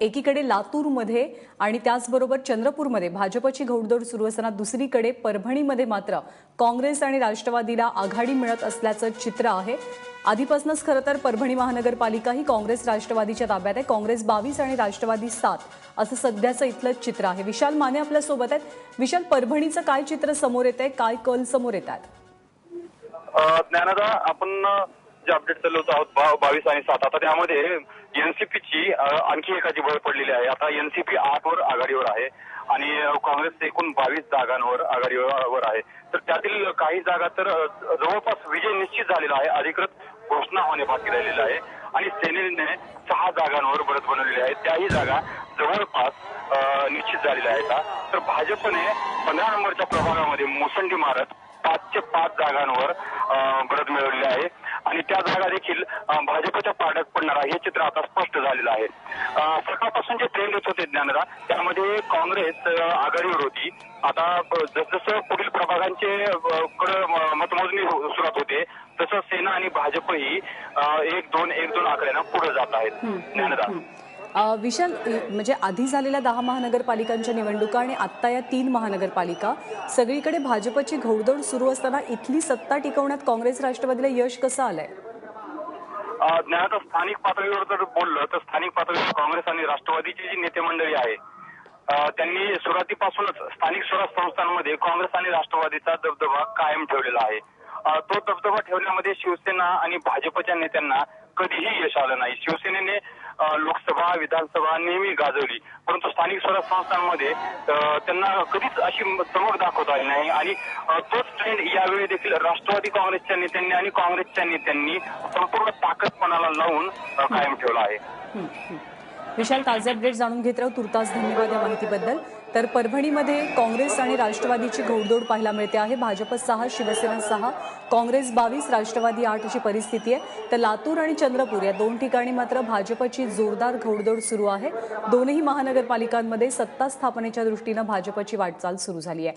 एकीकडे लातूरमध्ये आणि त्याचबरोबर चंद्रपूरमध्ये भाजपची घोडदौड सुरू असताना दुसरीकडे परभणीमध्ये मात्र काँग्रेस आणि राष्ट्रवादीला आघाडी मिळत असल्याचं चित्र आहे. आधीपासूनच खरं तर परभणी महानगरपालिका ही काँग्रेस राष्ट्रवादीच्या ताब्यात आहे. काँग्रेस बावीस आणि राष्ट्रवादी सात असं सध्याचं इथलं चित्र आहे. विशाल माने आपल्यासोबत आहेत. विशाल परभणीचं काय चित्र समोर येत आहे काय कल समोर येत आहेत ज्ञानदा आपण जे अपडेट चालू आहोत बावीस आणि सात. आता त्यामध्ये एनसीपीची आणखी एकाची बळ पडलेली आहे. आता एनसीपी आठ वर आघाडीवर आहे आणि काँग्रेस एकूण बावीस जागांवर आघाडीवर आहे. तर त्यातील काही जागा तर जवळपास विजय निश्चित झालेला आहे. अधिकृत घोषणा होणे बाकी राहिलेली आहे. आणि सेनेने सहा जागांवर बरत बनवलेली आहे. त्याही जागा जवळपास निश्चित झालेल्या आहेत. तर भाजपने पंधरा नंबरच्या प्रभागामध्ये मोसंडी मारत पाचशे पाच जागांवर अ, मिळवलेली आहे. आणि त्या जागा देखील भाजपच्या पाड्यात पडणार आहे हे चित्र आता स्पष्ट झालेलं आहे. सकाळपासून जे ट्रेंड येत होते ज्ञानदा त्यामध्ये काँग्रेस आघाडीवर होती. आता जसजसं पुढील प्रभागांचे मतमोजणी हो- सुरुवात होते तसं सेना आणि भाजपही एक दोन एक दोन आकड्यानं पुढे जात आहेत. ज्ञानदा विशाल म्हणजे आधी झालेल्या दहा महानगरपालिकांच्या निवडणुका आणि आत्ता या तीन महानगरपालिका सगळीकडे भाजपची घोडदौड सुरू असताना इथली सत्ता टिकवण्यात काँग्रेस राष्ट्रवादीला यश कसं आलंय? अ, स्थानिक पातळीवर जर बोललं तर स्थानिक पातळीवर काँग्रेस आणि राष्ट्रवादीची जी नेते मंडळी आहे त्यांनी सुरुवातीपासूनच स्थानिक स्वराज संस्थांमध्ये काँग्रेस आणि राष्ट्रवादीचा दबदबा कायम ठेवलेला आहे. तो दबदबा ठेवण्यामध्ये शिवसेना आणि भाजपच्या नेत्यांना कधीही यश आलं नाही. शिवसेनेने लोकसभा विधानसभा नेहमी गाजवली. परंतु स्थानिक स्वराज संस्थांमध्ये त्यांना कधीच अशी चमक दाखवता आली नाही. आणि तोच ट्रेंड यावेळी देखील राष्ट्रवादी काँग्रेसच्या नेत्यांनी आणि काँग्रेसच्या नेत्यांनी संपूर्ण ताकदपणाला लावून कायम ठेवला आहे. विशाल ताजे अपडेट जाणून घेत राहू. तुर्तास धन्यवाद या माहितीबद्दल. तर परभणीमध्ये काँग्रेस आणि राष्ट्रवादीची घोडदौड पाहायला मिळते आहे. भाजप सहा शिवसेना सहा काँग्रेस बावीस राष्ट्रवादी आठ अशी परिस्थिती आहे. तर लातूर आणि चंद्रपूर या दोन ठिकाणी मात्र भाजपची जोरदार घोडदौड सुरू आहे. दोनही महानगरपालिकांमध्ये सत्ता स्थापनेच्या दृष्टीनं भाजपची वाटचाल सुरू झाली आहे.